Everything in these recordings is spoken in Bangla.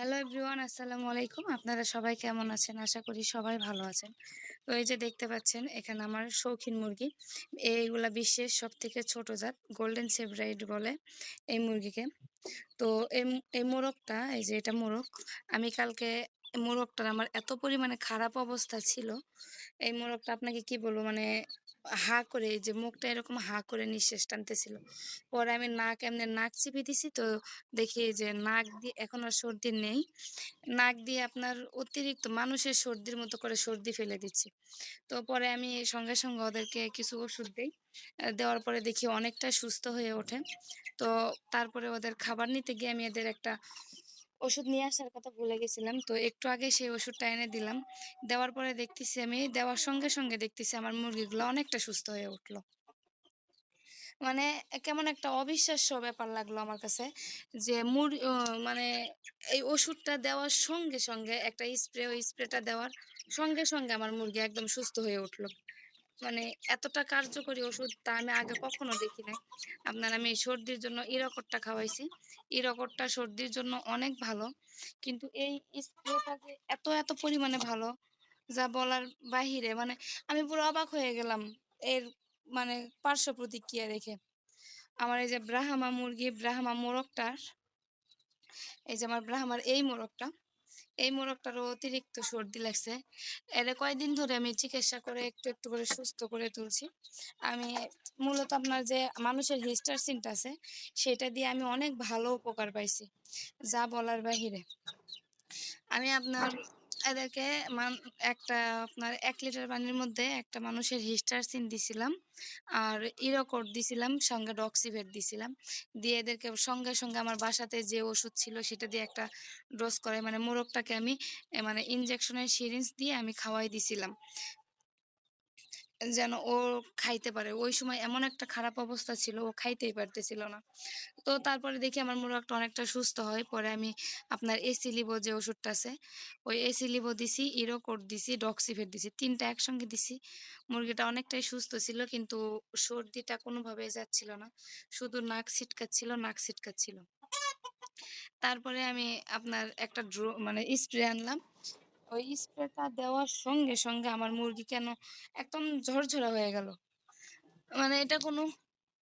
হ্যালো এভরিওয়ান, আসসালামু আলাইকুম। আপনারা সবাই কেমন আছেন? আশা করি সবাই ভালো আছেন। তো এই যে দেখতে পাচ্ছেন, এখানে আমার শৌখিন মুরগি। এইগুলা বিশ্বের সব থেকে ছোট জাত গোল্ডেন সেভরাইড বলে এই মুরগিকে। তো এই এই মোরগটা, এই যে এটা মোরগ, আমি কালকে মোরগটার আমার এত পরিমাণে খারাপ অবস্থা ছিল। এই মোরগটা আপনাকে কি বলব? মানে হা করে যে মুখটা এরকম হা করে নিঃশ্বাস টানতেছিল। পরে আমি নাক এমনি নাক চিপে দিছি তো দেখি যে নাক দিয়ে এখন আর সর্দি নেই। নাক দিয়ে আপনার অতিরিক্ত মানুষের সর্দির মতো করে সর্দি ফেলে দিচ্ছি। তো পরে আমি সঙ্গে সঙ্গে ওদেরকে কিছু ওষুধ দিই। দেওয়ার পরে দেখি অনেকটা সুস্থ হয়ে ওঠে। তো তারপরে ওদের খাবার নিতে গিয়ে আমি এদের একটা ওষুধ নিয়ে আসার কথা ভুলে গেছিলাম। তো একটু আগে সেই ওষুধটা এনে দিলাম। দেওয়ার পরে দেখতেছি আমি, দেওয়ার সঙ্গে সঙ্গে দেখতেছি আমার মুরগিগুলো অনেকটা সুস্থ হয়ে উঠল। মানে কেমন একটা অবিশ্বাস্য ব্যাপার লাগল আমার কাছে যে মুর মানে এই ওষুধটা দেওয়ার সঙ্গে সঙ্গে একটা স্প্রে, ওই স্প্রেটা দেওয়ার সঙ্গে সঙ্গে আমার মুরগি একদম সুস্থ হয়ে উঠল। মানে এতটা কার্যকরী ওষুধ তা আমি আগে কখনো দেখি নাই। আপনার আমি সর্দির জন্য ইরকটটা খাওয়াইছি। ইরকটটা সর্দির জন্য অনেক ভালো। কিন্তু এই স্প্রেটা যে এত এত পরিমাণে ভালো, যা বলার বাহিরে মানে আমি পুরো অবাক হয়ে গেলাম এর মানে পার্শ্ব প্রতিক্রিয়া রেখে আমার এই যে ব্রাহ্মা মুরগি, ব্রাহ্মা মোরগটার, এই যে আমার ব্রাহ্মার এই মোরগটা এই মোরগটারও অতিরিক্ত সর্দি লাগছে। এটা কয়েকদিন ধরে আমি চিকিৎসা করে একটু একটু করে সুস্থ করে তুলছি। আমি মূলত আপনার যে মানুষের হিস্টারসিনটা আছে, সেটা দিয়ে আমি অনেক ভালো উপকার পাইছি, যা বলার বাহিরে। আমি আপনার এদেরকে একটা আপনার এক লিটার পানির মধ্যে একটা মানুষের হিস্টারসিন দিছিলাম। আর ইরোকোট দিছিলাম, সঙ্গে ডক্সিভেট দিছিলাম। দিয়ে এদেরকে সঙ্গে সঙ্গে আমার বাসাতে যে ওষুধ ছিল সেটা দিয়ে একটা ডোজ করে মানে মোরগটাকে আমি মানে ইনজেকশনের সিরিঞ্জ দিয়ে আমি খাওয়াই দিছিলাম। যেন ও খাইতে পারে। ওই সময় এমন একটা খারাপ অবস্থা ছিল, ও খাইতেই পারতেছিল না। তো তারপরে দেখি আমার মোরগটা অনেকটা সুস্থ হয়। পরে আমি আপনার এসি লিবো যে ওষুধটা আছে, ওই এসি লিবো দিছি ইরোকোড দিছি, ডক্সিফেট দিছি। তিনটা একসঙ্গে দিছি। মুরগিটা অনেকটাই সুস্থ ছিল, কিন্তু সর্দিটা কোনোভাবে যাচ্ছিল না। শুধু নাক ছিটকাচ্ছিল নাক ছিটকাচ্ছিল। তারপরে আমি আপনার একটা ড্রো মানে স্প্রে আনলাম। ওই স্প্রেটা দেওয়ার সঙ্গে সঙ্গে আমার মুরগি কেন একদম ঝরঝরা হয়ে গেল। মানে এটা কোনো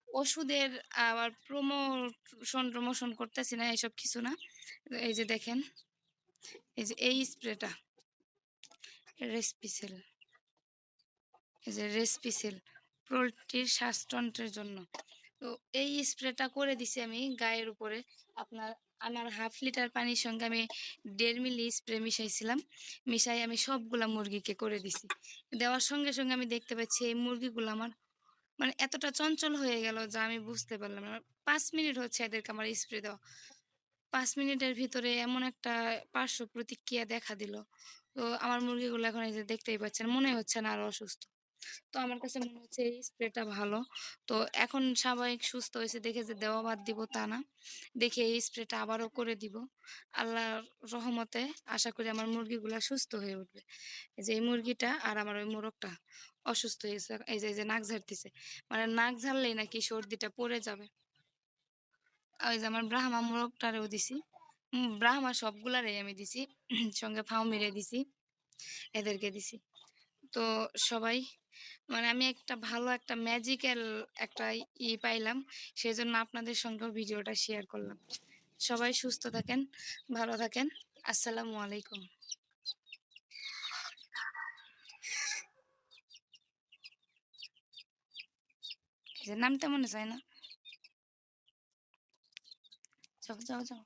ওষুধের আবার প্রমোশন প্রমোশন করতেছি না, এসব কিছু না। এই যে দেখেন, এই যে এই স্প্রেটা রেসপিসেল এই যে রেসপিসেল পোলট্রির শ্বাসতন্ত্রের জন্য। তো এই স্প্রেটা করে দিছি আমি গায়ের উপরে। আপনার, আমার হাফ লিটার পানির সঙ্গে আমি দেড় মিলি স্প্রে মিশাইছিলাম। মিশাই আমি সবগুলা মুরগিকে করে দিছি। দেওয়ার সঙ্গে সঙ্গে আমি দেখতে পাচ্ছি এই মুরগিগুলো আমার মানে এতটা চঞ্চল হয়ে গেল যা আমি বুঝতে পারলাম না। পাঁচ মিনিট হচ্ছে এদেরকে আমার স্প্রে দেওয়া। পাঁচ মিনিটের ভিতরে এমন একটা পার্শ্ব প্রতিক্রিয়া দেখা দিল। তো আমার মুরগিগুলো এখন এই যে দেখতেই পাচ্ছেন, মনে হচ্ছে না আরও অসুস্থ। তো আমার কাছে মনে হচ্ছে এই স্প্রেটা ভালো। তো এখন স্বাভাবিক সুস্থ হয়েছে দেখে যে দেওয়া বাদ দিব তা না। দেখে এই স্প্রেটা আবারও করে দিব। আল্লাহর রহমতে আশা করি আমার মুরগিগুলা সুস্থ হয়ে উঠবে। এই যে এই মুরগিটা আর আমার ওই মোরগটা অসুস্থ হয়েছে। এই যে এই যে নাক ঝাড়তেছে। মানে নাক ঝাড়লেই নাকি সর্দিটা পড়ে যাবে। ওই যে আমার ব্রাহ্মা মোরগটারেও দিছি। ব্রাহ্মা সবগুলারই আমি দিছি। সঙ্গে ফাও মেরে দিছি। এদেরকে দিছি। তো সবাই মানে আমি একটা ভালো একটা ম্যাজিক্যাল একটা ই পাইলাম। সেই জন্য আপনাদের সঙ্গেও ভিডিওটা শেয়ার করলাম। সবাই সুস্থ থাকেন, ভালো থাকেন। আসসালামু আলাইকুম। নামতে মনে চায় না। যাও যাও যাও।